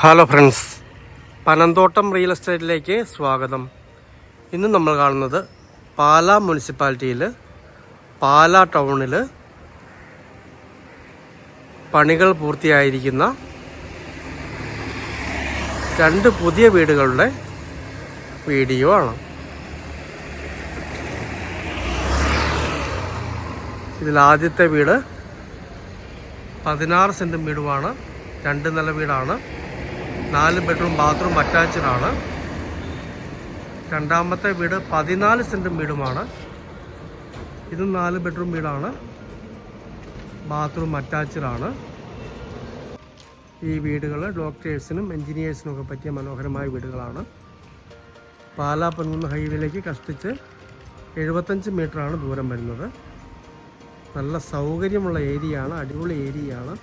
Hello friends Panamthottam real എസ്റ്റേറ്റിലേക്ക് സ്വാഗതം. ഇന്ന് നമ്മൾ കാണുന്നത് പാല മുനിസിപ്പാലിറ്റിയിൽ പാല ടൗണിൽ പണികൾ പൂർത്തിയായിരിക്കുന്ന രണ്ട് പുതിയ വീടുകളുടെ വീഡിയോ ആണ്. ഇതിൽ ആദ്യത്തെ വീട് പതിനാറ് സെന്റും വീടുമാണ് രണ്ട് നില വീടാണ്. നാല് ബെഡ്റൂം ബാത്റൂം അറ്റാച്ച്ഡ് ആണ്. രണ്ടാമത്തെ വീട് പതിനാല് സെന്റും വീടുമാണ്. ഇതും നാല് ബെഡ്റൂം വീടാണ്. ബാത്റൂം അറ്റാച്ച്ഡ് ആണ്. ഈ വീടുകൾ ഡോക്ടേഴ്സിനും എൻജിനീയേഴ്സിനും ഒക്കെ പറ്റിയ മനോഹരമായ വീടുകളാണ്. പാലാ പൊൻകുന്ന് ഹൈവേയിലേക്ക് കഷ്ടിച്ച് എഴുപത്തഞ്ച് മീറ്ററാണ് ദൂരം വരുന്നത്. നല്ല സൗകര്യമുള്ള ഏരിയയാണ് അടിപൊളി ഏരിയയാണ്.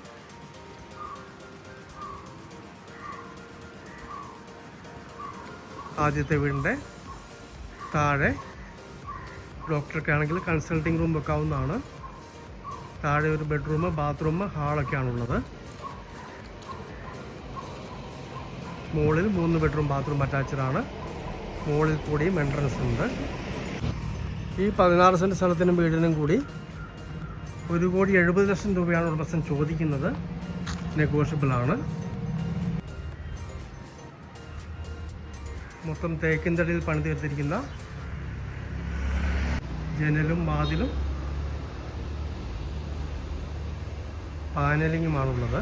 ആദ്യത്തെ വീടിന്റെ താഴെ ഡോക്ടർക്ക് ആണെങ്കിൽ കൺസൾട്ടിംഗ് റൂം വെക്കാവുന്നതാണ്. താഴെ ഒരു ബെഡ്റൂം ബാത്റൂം ഹാളൊക്കെയാണുള്ളത് മുകളിൽ മൂന്ന് ബെഡ്റൂം ബാത്റൂം അറ്റാച്ച്ഡ് ആണ്. മുകളിൽ കൂടിയും എൻട്രൻസ് ഉണ്ട്. ഈ പതിനാറ് സെന്റ് സ്ഥലത്തിനും വീടിനും കൂടി ഒരു കോടി എഴുപത് ലക്ഷം രൂപയാണ് ഉടമസ്ഥൻ ചോദിക്കുന്നത്. നെഗോഷ്യബിൾ മൊത്തം തേക്കിൻ തടിയിൽ പണി തീർത്തിരിക്കുന്ന ജനലും വാതിലും പാനലിങ്ങുമാണുള്ളത്.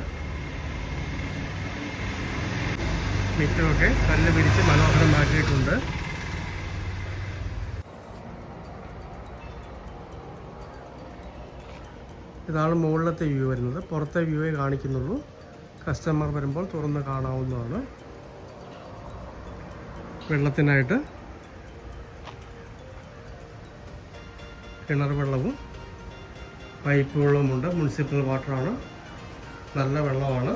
മിറ്റമൊക്കെ കല്ല് പിരിച്ച് മനോഹരമാക്കിയിട്ടുണ്ട് ഇതാണ് മുകളിലത്തെ വ്യൂ വരുന്നത്. പുറത്തെ വ്യൂവേ കാണിക്കുന്നുള്ളൂ. കസ്റ്റമർ വരുമ്പോൾ തുറന്ന് കാണാവുന്നതാണ്. വെള്ളത്തിനായിട്ട് കിണർ വെള്ളവും പൈപ്പ് വെള്ളവുമുണ്ട് മുനിസിപ്പൽ വാട്ടറാണ് നല്ല വെള്ളമാണ്.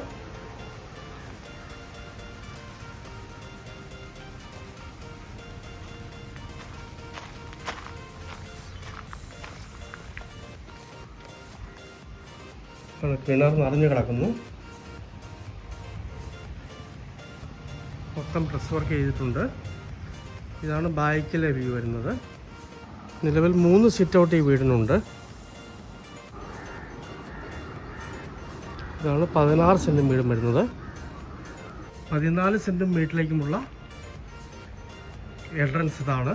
കിണർ നിറഞ്ഞു കിടക്കുന്നു. മൊത്തം ഡ്രസ് വർക്ക് ചെയ്തിട്ടുണ്ട്. ഇതാണ് ബാക്കിലെ വ്യൂ വരുന്നത്. നിലവിൽ മൂന്ന് സിറ്റ് ഔട്ട് ഈ വീടിനുണ്ട്. ഇതാണ് പതിനാറ് സെന്റും വീടും വരുന്നത്. പതിനാല് സെന്റും വീട്ടിലേക്കുമുള്ള എൻട്രൻസ് ഇതാണ്.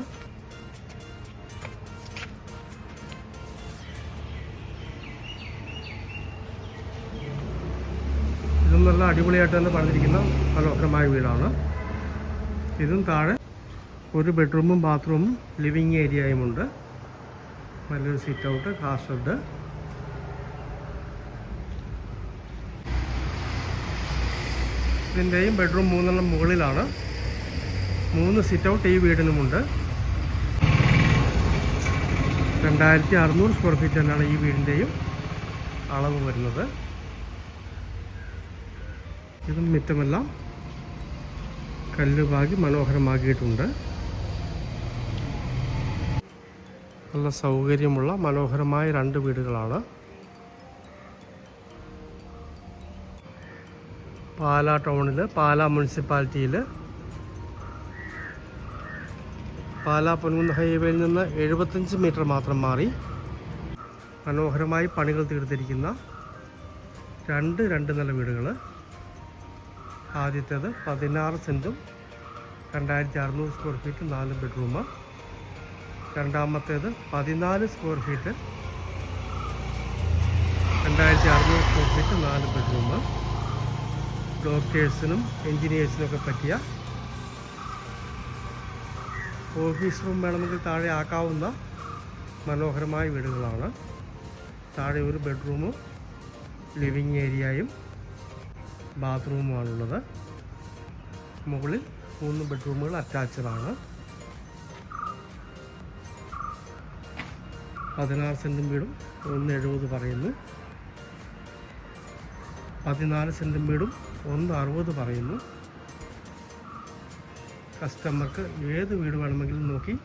ഇതും നല്ല അടിപൊളിയായിട്ട് തന്നെ പറഞ്ഞിരിക്കുന്ന മനോഹരമായ വീടാണ്. ഇതും താഴെ ഒരു ബെഡ്റൂമും ബാത്റൂമും ലിവിങ് ഏരിയയുമുണ്ട് നല്ലൊരു സിറ്റ് ഔട്ട് കാർ ഷെഡ് ഇതിന്റെയും ബെഡ്റൂം മൂന്നെണ്ണം മുകളിലാണ്. മൂന്ന് സിറ്റ് ഔട്ട് ഈ വീടിനുമുണ്ട്. രണ്ടായിരത്തി അറുന്നൂറ് സ്ക്വയർ ഫീറ്റ് തന്നെയാണ് ഈ വീടിന്റെയും അളവ് വരുന്നത്. ഇതും മിറ്റമെല്ലാം കല്ല് പാകി മനോഹരമാക്കിയിട്ടുണ്ട്. നല്ല സൗകര്യമുള്ള മനോഹരമായ രണ്ട് വീടുകളാണ്. പാലാ ടൗണിൽ പാലാ മുനിസിപ്പാലിറ്റിയിൽ പാലാ പൊൻകുന്ന് ഹൈവേയിൽ നിന്ന് എഴുപത്തഞ്ച് മീറ്റർ മാത്രം മാറി. മനോഹരമായി പണികൾ തീർത്തിരിക്കുന്ന രണ്ട് രണ്ട് നില വീടുകൾ ആദ്യത്തേത് പതിനാറ് സെന്റും രണ്ടായിരത്തി അറുന്നൂറ് സ്ക്വയർ ഫീറ്റ് നാല് ബെഡ്റൂമ് രണ്ടാമത്തേത് പതിനാല് സ്ക്വയർ ഫീറ്റ് രണ്ടായിരത്തി അറുന്നൂറ് സ്ക്വയർ ഫീറ്റ് നാല് ബെഡ്റൂമ് ഡോക്ടേഴ്സിനും എൻജിനീയേഴ്സിനൊക്കെ പറ്റിയ ഓഫീസ് റൂം വേണമെങ്കിൽ താഴെ ആക്കാവുന്ന മനോഹരമായ വീടുകളാണ്. താഴെ ഒരു ബെഡ്റൂമും ലിവിങ് ഏരിയയും ബാത്റൂമുമാണുള്ളത്. മുകളിൽ മൂന്ന് ബെഡ്റൂമുകൾ അറ്റാച്ചഡാണ്. പതിനാറ് സെന്റും വീടും ഒന്ന് എഴുപത് പറയുന്നു. പതിനാല് സെന്റും വീടും ഒന്ന് അറുപത് പറയുന്നു. കസ്റ്റമർക്ക് ഏത് വീട് വേണമെങ്കിലും നോക്കി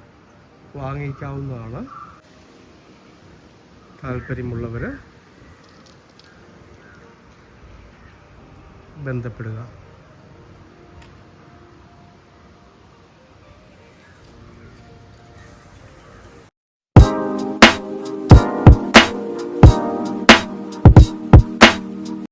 വാങ്ങിക്കാവുന്നതാണ്. താല്പര്യമുള്ളവർ ബന്ധപ്പെടുക.